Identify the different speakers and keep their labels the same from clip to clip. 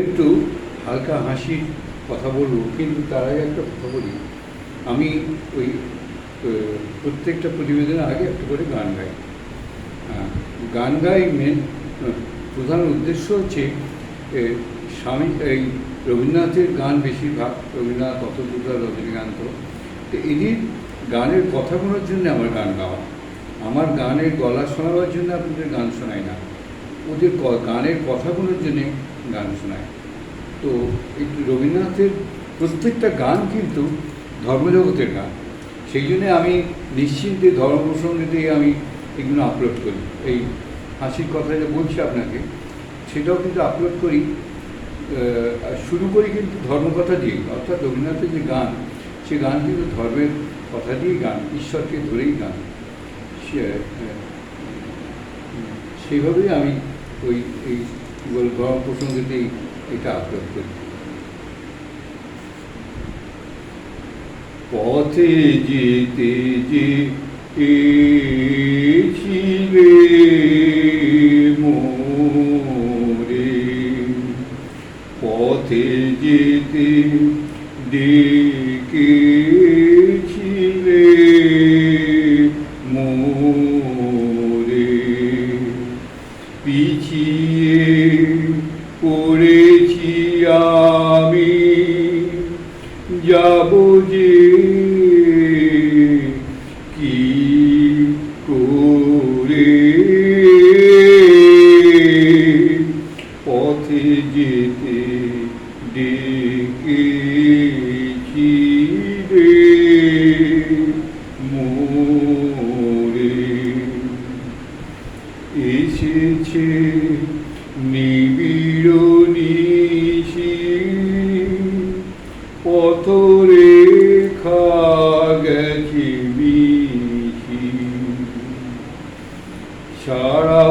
Speaker 1: একটু হালকা হাসির কথা বলব, কিন্তু তার আগে একটা কথা বলি। আমি ওই প্রত্যেকটা প্রতিবেদনের আগে একটা করে গান গাই। গান গাই মেন প্রধান উদ্দেশ্য হচ্ছে স্বামী, এই রবীন্দ্রনাথের গান বেশিরভাগ, রবীন্দ্রনাথ অতদুর্গা রজনীকান্ত। তো এদের গানের কথাগুলোর জন্য আমার গান গাওয়া। আমার গানের গলা শোনাবার জন্য আপনাদের গান শোনাই না। ওদের গানের কথাগুলোর জন্যে গান শোনায়। তো এই রবীন্দ্রনাথের প্রত্যেকটা গান কিন্তু ধর্মজগতের গান। সেই জন্যে আমি নিশ্চিন্তে ধর্ম প্রসঙ্গেতেই আমি এগুলো আপলোড করি। এই হাসির কথা যে বলছি আপনাকে, সেটাও কিন্তু আপলোড করি। শুরু করি কিন্তু ধর্মকথা দিয়ে। অর্থাৎ রবীন্দ্রনাথের যে গান, সে গান কিন্তু ধর্মের কথা দিয়েই গান, ঈশ্বরকে ধরেই গান। সেইভাবেই আমি ওই, এই বল প্রসঙ্গেতেই এটা আপলোড করি। পথে যেতে যে ছিলে মোরে। পথে যেতে ডেকেছিলে মোরে। পিছিয়ে ডেকেছি রে মোরে। এসেছে নিবিড় মিশি সারা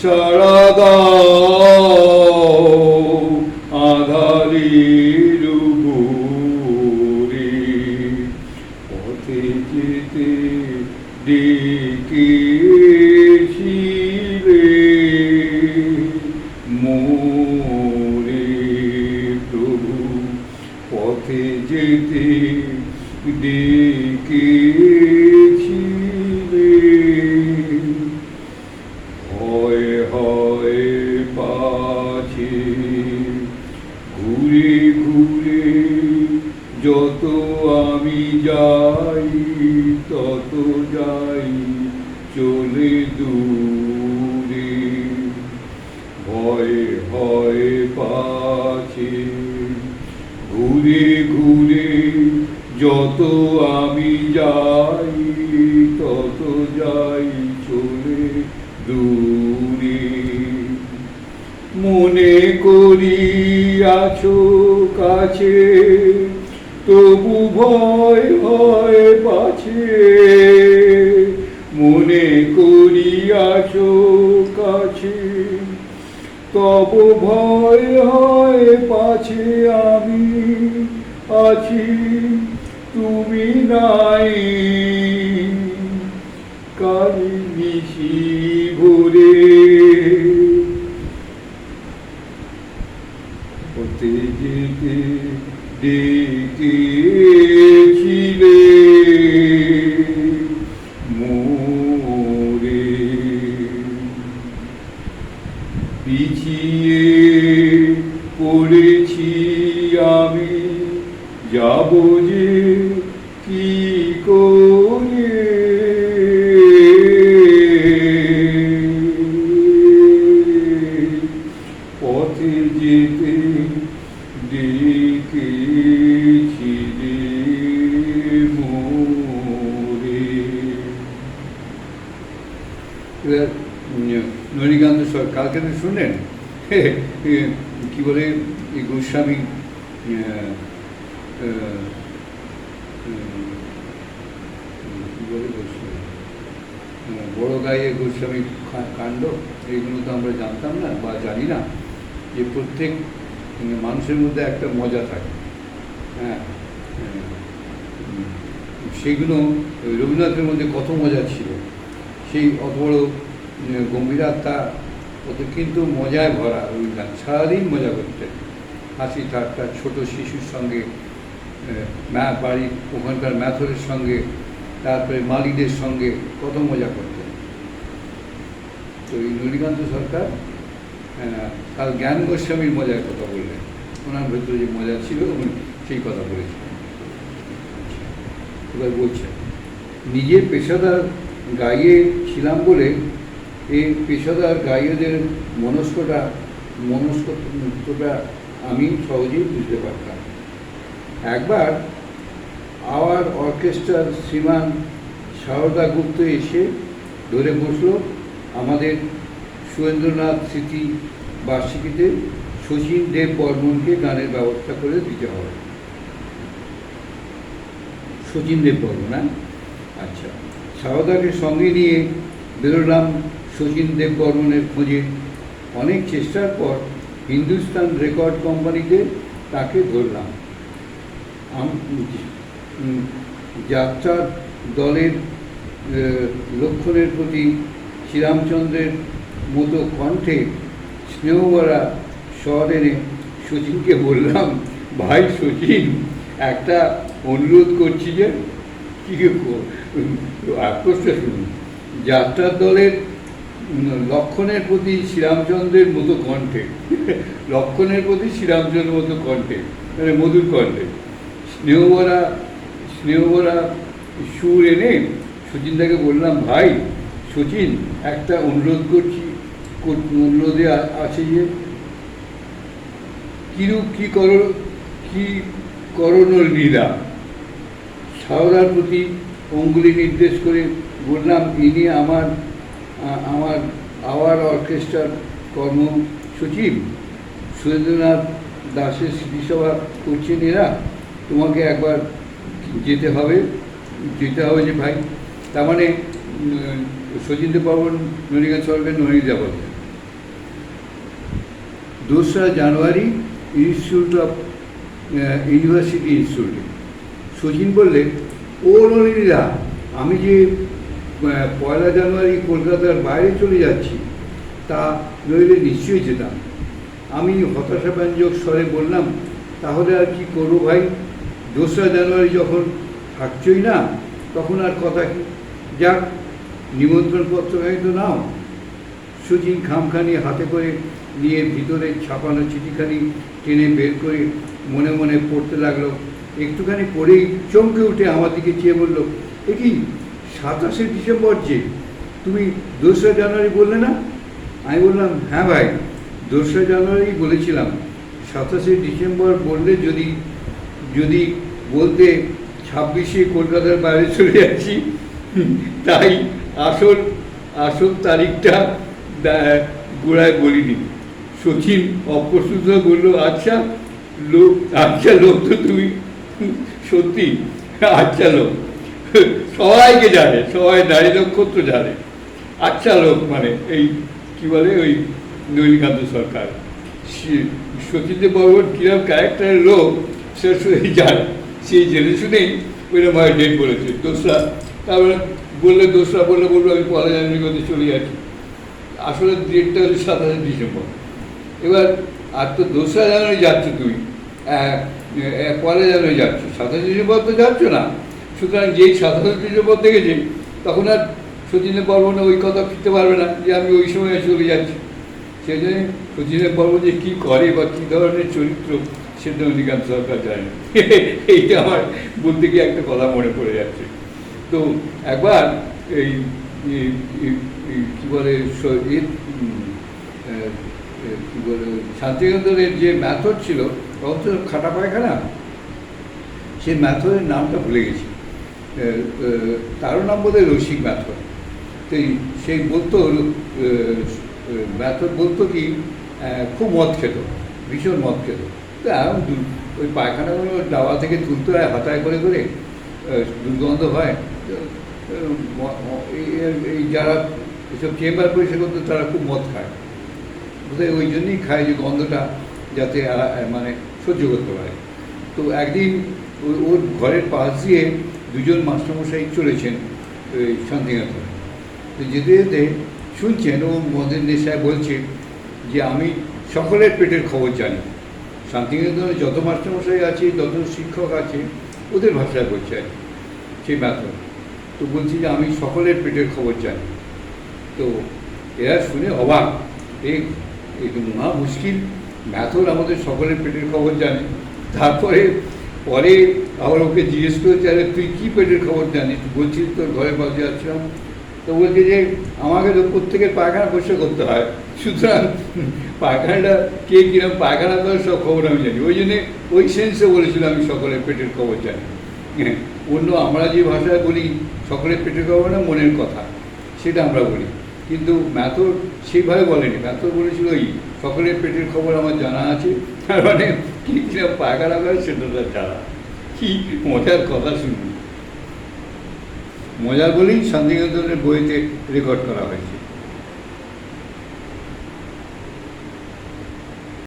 Speaker 1: সারা দাও আধারের ভোরে পথে যেতে ডেকেছিলে মোরে প্রভু। পথে যেতে ডেকেছিলে দূরে। ভয় হয় পাছে ঘুরে ঘুরে যত আমি যাই, তত যাই চলে দূরে। মনে করি আছো কাছে, তবু ভয় হয় পাছে। কাছে তব ভয় হয় পাছে আমি আছি তুমি নাই। কালি নিশি ভোরে। পথে যেতে পিছিয়ে পড়েছি আমি। যাব যে কালকে তো শুনলেন। কি বলে গোস্বামী বলে গোস্বামী? বড় গায়ে গোস্বামী কাণ্ড এইগুলো তো আমরা জানতাম না বা জানি না। যে প্রত্যেক মানুষের মধ্যে একটা মজা থাকে। হ্যাঁ সেগুলো রবীন্দ্রনাথের মধ্যে কত মজা ছিল। সেই অত বড় উম, গম্ভীর আত্মা ওতে কিন্তু মজায় ভরা রবীন্দ্রনাথ সারাদিন মজা করতেন। হাসি ঠাট্টা ছোট শিশুর সঙ্গে ম্যা বাড়ির ওখানকার ম্যাথরের সঙ্গে তারপরে মালিকদের সঙ্গে কত মজা করতেন। তো এই নলিকান্ত সরকার কাল জ্ঞান গোস্বামীর মজার কথা বললেন। ওনার ভেতরে যে মজা ছিল উনি সেই কথা বলেছিলেন আচ্ছা, এবার বলছেন নিজে পেশাদার গাইয়ে ছিলাম বলে এই পেশাদার গাইয়েদের মনস্কটা মনস্কটা আমি সহজেই বুঝতে পারতাম। একবার আওয়ার অর্কেস্ট্রার শ্রীমান সারদা গুপ্ত এসে ধরে বসল আমাদের সুরেন্দ্রনাথ স্মৃতি বার্ষিকীতে শচীন দেব বর্মনকে গানের ব্যবস্থা করে দিতে হবে। শচীন দেব বর্মন হ্যাঁ? আচ্ছা। সারদাকে সঙ্গে নিয়ে বেরোলাম শচীন দেব বর্মনের খোঁজে। অনেক চেষ্টার পর হিন্দুস্তান রেকর্ড কোম্পানিতে তাকে ধরলাম। যাত্রার দলের লক্ষণের প্রতি শ্রীরামচন্দ্রের মতো কণ্ঠে স্নেহভরা স্বর এনে শচীনকে বললাম, ভাই শচীন একটা অনুরোধ করছি যে, কী আক্রোশটা শুনুন। যাত্রার দলের লক্ষণের প্রতি শ্রীরামচন্দ্রের মতো কণ্ঠে। লক্ষণের প্রতি শ্রীরামচন্দ্রের মতো কণ্ঠে মানে মধুর কণ্ঠে। স্নেহভরা স্নেহভরা সুর এনে সচিনদাকে বললাম, ভাই, সচিন, একটা অনুরোধ করছি, কর- অনুরোধে আছে যে, কিরূপ কি কর, কি করণল লীলা সারদার প্রতি অঙ্গুলি নির্দেশ করে বললাম, ইনি আমার আমার, আওয়ার অর্কেস্ট্রার কর্ম সচিব সুরেন্দ্রনাথ দাসের স্মৃতিসভা করছেন এরা। তোমাকে একবার যেতে হবে যেতে হবে যে ভাই। তার মানে সচিন্দ্র পাবন ননিকা সরকার ননিদা বলতেন দোসরা জানুয়ারি ইনস্টিটিউট অফ ইউনিভার্সিটি ইনস্টিটিউটে সচিন বললেন, ও নলিনীদা আমি যে পয়লা জানুয়ারি কলকাতার বাইরে চলে যাচ্ছি, তা নইলে নিশ্চয়ই যেতাম। আমি হতাশাব্যঞ্জক স্বরে বললাম, তাহলে আর কি করব ভাই? দোসরা জানুয়ারি যখন থাকছই না, তখন আর কথা কি? যাক, নিমন্ত্রণপত্র হয়তো নাও। সুচিন খামখানি হাতে করে নিয়ে ভিতরে ছাপানো চিঠিখানি টেনে বের করে মনে মনে পড়তে লাগল। একটুখানি পড়েই চমকে উঠে আমার দিকে চেয়ে বলল, এ কি? সাতাশে ডিসেম্বর যে, তুমি দোসরা জানুয়ারি বললে না? আমি বললাম হ্যাঁ ভাই, দোসরা জানুয়ারি বলেছিলাম। সাতাশে ডিসেম্বর বললে যদি যদি বলতে ছাব্বিশে কলকাতার বাইরে চলে যাচ্ছি, তাই আসল আসল তারিখটা গোড়ায় বলিনি। সচিন অপ্রস্তুত বলল আচ্ছা লোক আচ্ছা লোক তো তুমি, সত্যি আচ্ছা লোক। সবাইকে জানে, সবাই নারী নক্ষত্র জানে। আচ্ছা লোক মানে এই কি বলে ওই নলিকান্ত সরকার। সে- সচিনদেব বর্মন কিরম ক্যারেক্টারের লোক, সে শুধু জানে। সেই জেনে শুনেই ওইরকম ভাবে ডেট বলেছে। দোসরা, তারপরে বললে দোসরা, বললে বলল আমি পয়লা জানুয়ারি করতে চলে যাচ্ছি। আসলে ডেটটা হচ্ছে সাতাশে ডিসেম্বর। এবার, আর তো দোসরা জানুয়ারি যাচ্ছ তুমি। পয়লা জানুয়ারি যাচ্ছ। সাতাশে ডিসেম্বর তো যাচ্ছ না। সুতরাং যেই সাতাশে ডিসেম্বর দেখেছে, তখন আর সচিনের বর্মনে ওই কথা ফিরতে পারবে না যে আমি ওই সময় চলে যাচ্ছি। সেই জন্য সচিনের বর্মন যে কী করে বা কী ধরনের চরিত্র, সেটা অধিকাংশ সরকার জানে না। এইটা আমার বলতে গিয়ে একটা কথা মনে পড়ে যাচ্ছে। তো একবার এই কী বলে কী বলে, শান্তিনিকেতনের যে ম্যাথড ছিল তখন তো খাটা পায়খানা, সেই ম্যাথডের নামটা ভুলে গেছি। তারও নাম বোধ হয় রসিক ম্যাথড তো সেই বলতো ম্যাথড বলতো কি খুব মদ খেত, ভীষণ মদ খেত। এখন ওই পায়খানাগুলো ডাবা থেকে তুলতে হয় হাতায় করে করে দুর্গন্ধ হয়। এই- যারা এসব চেম্বার পরিষেবা করতো, তারা খুব মদ খায়। বোধহয় ওই জন্যই খায় যে গন্ধটা যাতে মানে সহ্য করতে পারে। তো একদিন ওর ঘরের পাশ দিয়ে দুজন মাস্টারমশাই চলেছেন তো যেতে যেতে শুনছেন ও মদের নেশায় বলছে যে, আমি সকলের পেটের খবর জানি। শান্তিনিকেতনে যত মাস্টারমশাই আছে, যত শিক্ষক আছে, ওদের ভাষায় বলছে আর সেই ম্যাথর তো বলছি যে, আমি সকলের পেটের খবর জানি। তো এরা শুনে অবাক। এই মহা মুশকিল। ম্যাথর আমাদের সকলের পেটের খবর জানে। তারপরে পরে আবার ওকে জিজ্ঞেস করেছে আরে তুই কী পেটের খবর জানিস? বলছিস তোর ঘরে পাশে আসছিলাম তো বলছে যে আমাকে তো প্রত্যেকের পায়খানা পরিষ্কার করতে হয়। সুতরাং পায়খানাটা কে কিরম পায়খানা করে সব খবর আমি জানি। ওই জন্যে ওই সেন্সে বলেছিল আমি সকলের পেটের খবর জানি। হ্যাঁ, অন্য আমরা যে ভাষায় বলি সকলের পেটের খবর না মনের কথা সেটা আমরা বলি। কিন্তু ম্যাথর সেইভাবে বলেনি। ম্যাথর বলেছিল ওই সকলের পেটের খবর আমার জানা আছে। তার মানে কি কিনা পায়খানা করে সেটা ছাড়া কি মজার কথা শুনবি। মজা বলেই শান্তিনিকেতনের বইতে রেকর্ড করা হয়েছে।